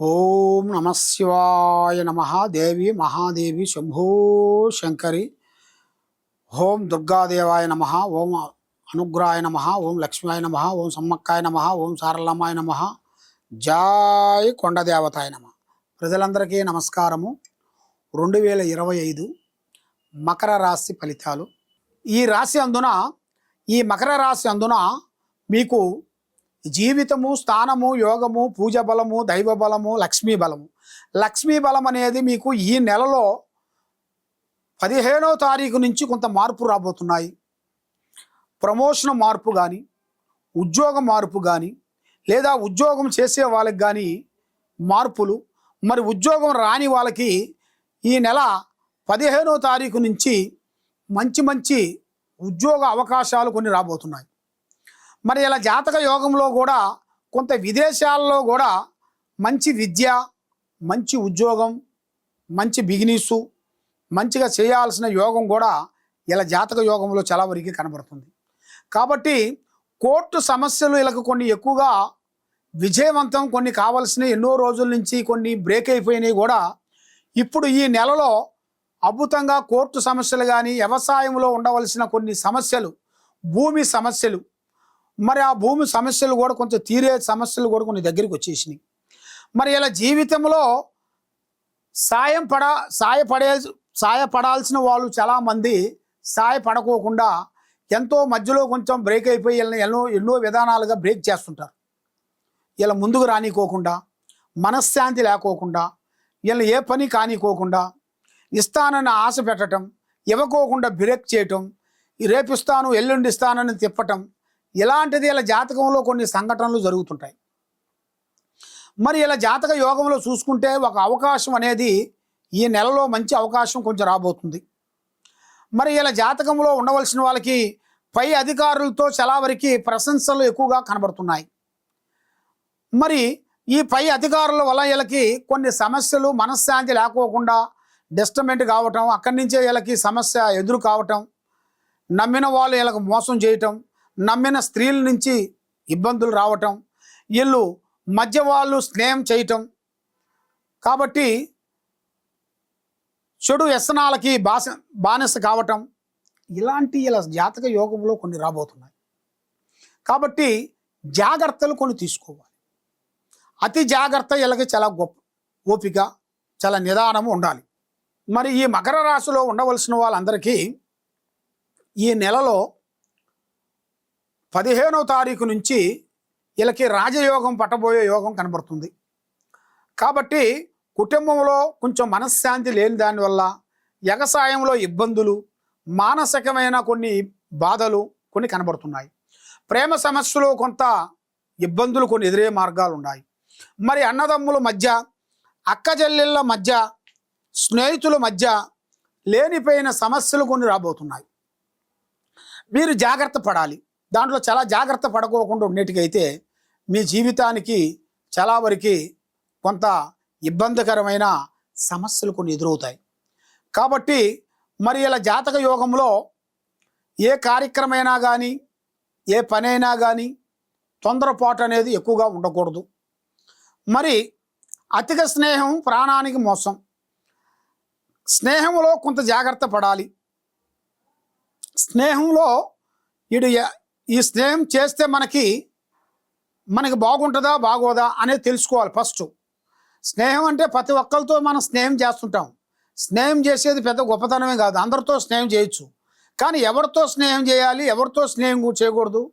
ఓం నమ శివాయ నమ దేవి మహాదేవి శంభో శంకరి. ఓం దుర్గాదేవాయ నమ ఓం అనుగ్రహాయ నమ ఓం లక్ష్మీయ నమ ఓం సమ్మక్కాయ నమ ఓం సారలమ్మాయ నమ. జాయ్ కొండదేవతాయ నమ. ప్రజలందరికీ నమస్కారము. రెండు వేల ఇరవై ఐదు మకర రాశి ఫలితాలు. ఈ రాశి అందున ఈ మకర రాశి అందున మీకు జీవితము స్థానము యోగము పూజ బలము దైవ బలము లక్ష్మీ బలము. లక్ష్మీ బలం అనేది మీకు ఈ నెలలో పదిహేనవ తారీఖు నుంచి కొంత మార్పు రాబోతున్నాయి. ప్రమోషన్ మార్పు కానీ ఉద్యోగ మార్పు కానీ లేదా ఉద్యోగం చేసే వాళ్ళకి కానీ మార్పులు మరి ఉద్యోగం రాని వాళ్ళకి ఈ నెల పదిహేనో తారీఖు నుంచి మంచి మంచి ఉద్యోగ అవకాశాలు కొన్ని రాబోతున్నాయి. మరి ఇలా జాతక యోగంలో కూడా కొంత విదేశాల్లో కూడా మంచి విద్య మంచి ఉద్యోగం మంచి బిజినెస్సు మంచిగా చేయాల్సిన యోగం కూడా ఇలా జాతక యోగంలో చాలా వరకు కనబడుతుంది. కాబట్టి కోర్టు సమస్యలు ఇలా కొన్ని ఎక్కువగా విజయవంతం కొన్ని కావాల్సిన ఎన్నో రోజుల నుంచి కొన్ని బ్రేక్ అయిపోయినాయి కూడా ఇప్పుడు ఈ నెలలో అద్భుతంగా కోర్టు సమస్యలు కానీ వ్యవసాయంలో ఉండవలసిన కొన్ని సమస్యలు భూమి సమస్యలు మరి ఆ భూమి సమస్యలు కూడా కొంచెం తీరే సమస్యలు కూడా కొన్ని దగ్గరికి వచ్చేసినాయి. మరి ఇలా జీవితంలో సాయం పడ సాయపడే సాయపడాల్సిన వాళ్ళు చాలామంది సాయపడకోకుండా ఎంతో మధ్యలో కొంచెం బ్రేక్ అయిపోయి వీళ్ళని ఎన్నో ఎన్నో విధానాలుగా బ్రేక్ చేస్తుంటారు. ఇలా ముందుకు రానికోకుండా మనశ్శాంతి లేకోకుండా వీళ్ళు ఏ పని కానికోకుండా ఇస్తానని ఆశ పెట్టడం ఇవ్వకోకుండా బ్రేక్ చేయటం రేపిస్తాను ఎల్లుండి ఇస్తానని తిప్పటం ఇలాంటిది ఇలా జాతకంలో కొన్ని సంఘటనలు జరుగుతుంటాయి. మరి ఇలా జాతక యోగంలో చూసుకుంటే ఒక అవకాశం అనేది ఈ నెలలో మంచి అవకాశం కొంచెం రాబోతుంది. మరి ఇలా జాతకంలో ఉండవలసిన వాళ్ళకి పై అధికారులతో చాలా ప్రశంసలు ఎక్కువగా కనబడుతున్నాయి. మరి ఈ పై అధికారుల వల్ల వీళ్ళకి కొన్ని సమస్యలు మనశ్శాంతి లేకోకుండా డిస్టర్బెంట్ కావటం అక్కడి నుంచే వీళ్ళకి సమస్య ఎదురు కావటం నమ్మిన వాళ్ళు వీళ్ళకి మోసం చేయటం నమ్మిన స్త్రీల నుంచి ఇబ్బందులు రావటం వీళ్ళు మధ్య వాళ్ళు స్నేహం చేయటం. కాబట్టి చెడు వ్యసనాలకి బాస బానిస కావటం ఇలాంటి ఇలా జాతక యోగంలో కొన్ని రాబోతున్నాయి. కాబట్టి జాగ్రత్తలు కొన్ని తీసుకోవాలి. అతి జాగ్రత్త వీళ్ళకి చాలా గొప్ప ఓపిక చాలా నిదానము ఉండాలి. మరి ఈ మకర రాశిలో ఉండవలసిన వాళ్ళందరికీ ఈ నెలలో పదిహేనవ తారీఖు నుంచి వీళ్ళకి రాజయోగం పట్టబోయే యోగం కనబడుతుంది. కాబట్టి కుటుంబంలో కొంచెం మనశ్శాంతి లేని దానివల్ల వ్యవసాయంలో ఇబ్బందులు మానసికమైన కొన్ని బాధలు కొన్ని కనబడుతున్నాయి. ప్రేమ సమస్యలు కొంత ఇబ్బందులు కొన్ని ఎదురే మార్గాలు ఉన్నాయి. మరి అన్నదమ్ముల మధ్య అక్కజల్లెళ్ళ మధ్య స్నేహితుల మధ్య లేనిపోయిన సమస్యలు కొన్ని రాబోతున్నాయి. మీరు జాగ్రత్త పడాలి. దాంట్లో చాలా జాగ్రత్త పడుకోకుండా ఉండేటికైతే మీ జీవితానికి చాలా వరకు కొంత ఇబ్బందికరమైన సమస్యలు కొన్ని ఎదురవుతాయి. కాబట్టి మరి ఇలా జాతక యోగంలో ఏ కార్యక్రమైనా కానీ ఏ పనైనా కానీ తొందరపాటు అనేది ఎక్కువగా ఉండకూడదు. మరి అతిగా స్నేహం ప్రాణానికి మోసం. స్నేహంలో కొంత జాగ్రత్త పడాలి. స్నేహంలో ఇడు ఈ స్నేహం చేస్తే మనకి మనకి బాగుంటుందా బాగోదా అనేది తెలుసుకోవాలి ఫస్ట్. స్నేహం అంటే ప్రతి ఒక్కరితో మనం స్నేహం చేస్తుంటాం. స్నేహం చేసేది పెద్ద గొప్పతనమే కాదు. అందరితో స్నేహం చేయొచ్చు. కానీ ఎవరితో స్నేహం చేయాలి? ఎవరితో స్నేహం చేయకూడదు?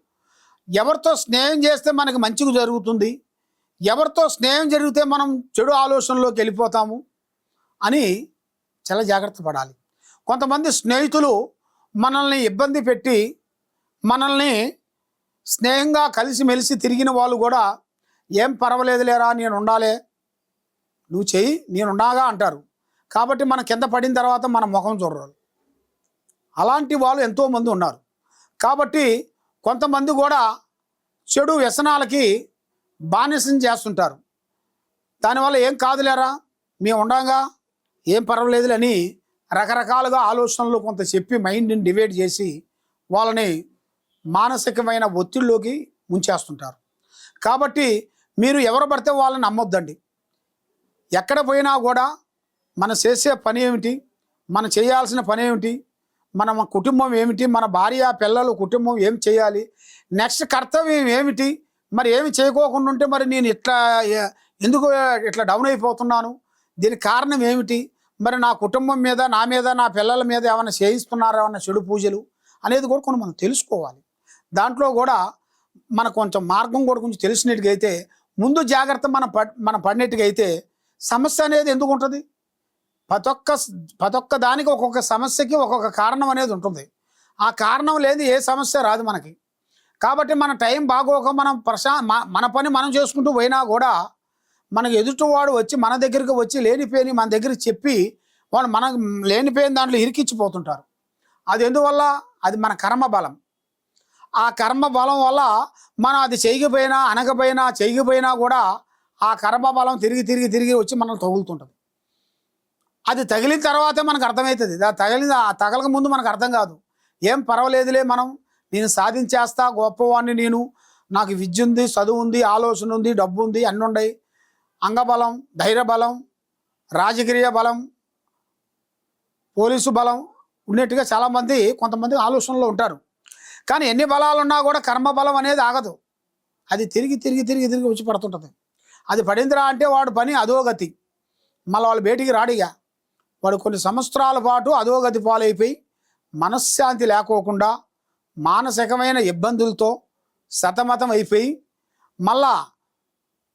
ఎవరితో స్నేహం చేస్తే మనకి మంచిగా జరుగుతుంది? ఎవరితో స్నేహం జరిగితే మనం చెడు ఆలోచనలోకి వెళ్ళిపోతాము? అని చాలా జాగ్రత్త పడాలి. కొంతమంది స్నేహితులు మనల్ని ఇబ్బంది పెట్టి మనల్ని స్నేహంగా కలిసిమెలిసి తిరిగిన వాళ్ళు కూడా ఏం పర్వాలేదులేరా నేను ఉండాలే. నువ్వు చెయ్యి నేనున్నాగా అంటారు. కాబట్టి మన కింద పడిన తర్వాత మన ముఖం చూడరు. అలాంటి వాళ్ళు ఎంతోమంది ఉన్నారు. కాబట్టి కొంతమంది కూడా చెడు వ్యసనాలకి బానిసం చేస్తుంటారు. దానివల్ల ఏం కాదులేరా మేము ఉండగా ఏం పర్వాలేదులని రకరకాలుగా ఆలోచనలు కొంత చెప్పి మైండ్ని డివైడ్ చేసి వాళ్ళని మానసికమైన ఒత్తిడిలోకి ముంచేస్తుంటారు. కాబట్టి మీరు ఎవరు పడితే వాళ్ళని నమ్మొద్దండి. ఎక్కడ పోయినా కూడా మనం చేసే పని ఏమిటి? మనం చేయాల్సిన పని ఏమిటి? మన కుటుంబం ఏమిటి? మన భార్య పిల్లలు కుటుంబం ఏం చేయాలి? నెక్స్ట్ కర్తవ్యం ఏమిటి? మరి ఏమి చేయకోకుండా ఉంటే మరి నేను ఇట్లా ఎందుకు ఇట్లా డౌన్ అయిపోతున్నాను? దీని కారణం ఏమిటి? మరి నా కుటుంబం మీద నా మీద నా పిల్లల మీద ఏమైనా చేయిస్తున్నారా? ఏమైనా చెడు పూజలు? అనేది కూడా కొన్ని మనం తెలుసుకోవాలి. దాంట్లో కూడా మన కొంచెం మార్గం కూడా కొంచెం తెలిసినట్టుగా అయితే ముందు జాగ్రత్త మనం పడ్ మనం పడినట్టుగా అయితే సమస్య అనేది ఎందుకు ఉంటుంది? ప్రతి ఒక్క ప్రతి ఒక్క దానికి ఒక్కొక్క సమస్యకి ఒక్కొక్క కారణం అనేది ఉంటుంది. ఆ కారణం లేదు ఏ సమస్య రాదు మనకి. కాబట్టి మన టైం బాగోక మనం ప్రశా మన పని మనం చేసుకుంటూ పోయినా కూడా మనకు ఎదుటివాడు వచ్చి మన దగ్గరికి వచ్చి లేనిపోయి మన దగ్గర చెప్పి వాళ్ళు మనకు లేనిపోయిన దాంట్లో ఇరికిచ్చిపోతుంటారు అది ఎందువల్ల అది మన కర్మ బలం ఆ కర్మ బలం వల్ల మనం అది చేయకపోయినా అనకపోయినా చేయకపోయినా కూడా ఆ కర్మ బలం తిరిగి తిరిగి తిరిగి వచ్చి మనల్ని తగులుతుంటుంది. అది తగిలిన తర్వాతే మనకు అర్థమవుతుంది. ఆ తగిలిన ఆ తగలక ముందు మనకు అర్థం కాదు. ఏం పర్వాలేదులే మనం. నేను సాధించేస్తా గొప్పవాడిని నేను. నాకు విద్య ఉంది చదువు ఉంది ఆలోచన ఉంది డబ్బు ఉంది అన్నీ ఉన్నాయి అంగబలం ధైర్య బలం రాజకీయ బలం పోలీసు బలం ఉన్నట్టుగా చాలామంది కొంతమంది ఆలోచనలో ఉంటారు. కానీ ఎన్ని బలాలు ఉన్నా కూడా కర్మ బలం అనేది ఆగదు. అది తిరిగి తిరిగి తిరిగి తిరిగి వచ్చి పడుతుంటుంది. అది పడిందిరా అంటే వాడు పని అధోగతి. మళ్ళీ వాళ్ళు బయటికి రాడిగా. వాడు కొన్ని సంవత్సరాల పాటు అధోగతి పాలైపోయి మనశ్శాంతి లేకోకుండా మానసికమైన ఇబ్బందులతో సతమతం అయిపోయి మళ్ళా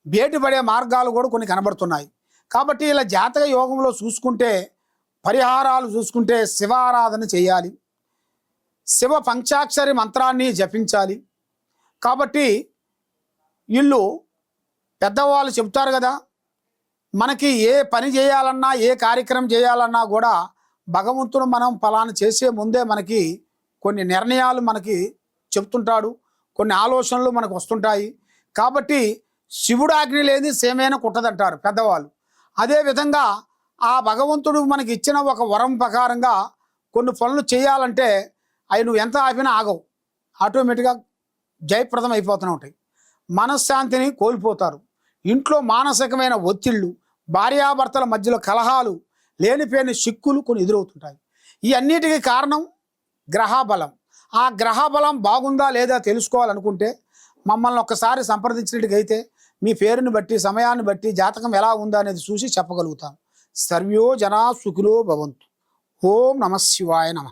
బయటపడే మార్గాలు కూడా కొన్ని కనబడుతున్నాయి. కాబట్టి ఇలా జాతక యోగంలో చూసుకుంటే పరిహారాలు చూసుకుంటే శివారాధన చేయాలి. శివ పంచాక్షరి మంత్రాన్ని జపించాలి. కాబట్టి వీళ్ళు పెద్దవాళ్ళు చెప్తారు కదా మనకి ఏ పని చేయాలన్నా ఏ కార్యక్రమం చేయాలన్నా కూడా భగవంతుడు మనం ఫలానా చేసే ముందే మనకి కొన్ని నిర్ణయాలు మనకి చెప్తుంటాడు కొన్ని ఆలోచనలు మనకు వస్తుంటాయి. కాబట్టి శివుడు ఆజ్ఞ లేని సేమైన కుట్టదంటారు పెద్దవాళ్ళు. అదేవిధంగా ఆ భగవంతుడు మనకి ఇచ్చిన ఒక వరం ప్రకారంగా కొన్ని పనులు చేయాలంటే అవి నువ్వు ఎంత ఆపినా ఆగవు. ఆటోమేటిక్గా జయప్రదం అయిపోతూనే ఉంటాయి. మనశ్శాంతిని కోల్పోతారు. ఇంట్లో మానసికమైన ఒత్తిళ్ళు భార్యాభర్తల మధ్యలో కలహాలు లేనిపోయిన చిక్కులు కొన్ని ఎదురవుతుంటాయి. ఈ అన్నిటికీ కారణం గ్రహబలం. ఆ గ్రహబలం బాగుందా లేదా తెలుసుకోవాలనుకుంటే మమ్మల్ని ఒక్కసారి సంప్రదించినట్టుగైతే మీ పేరుని బట్టి సమయాన్ని బట్టి జాతకం ఎలా ఉందా అనేది చూసి చెప్పగలుగుతాం. సర్వ్యో జనా సుఖిలో భవంతు. ఓం నమ శివాయ నమ.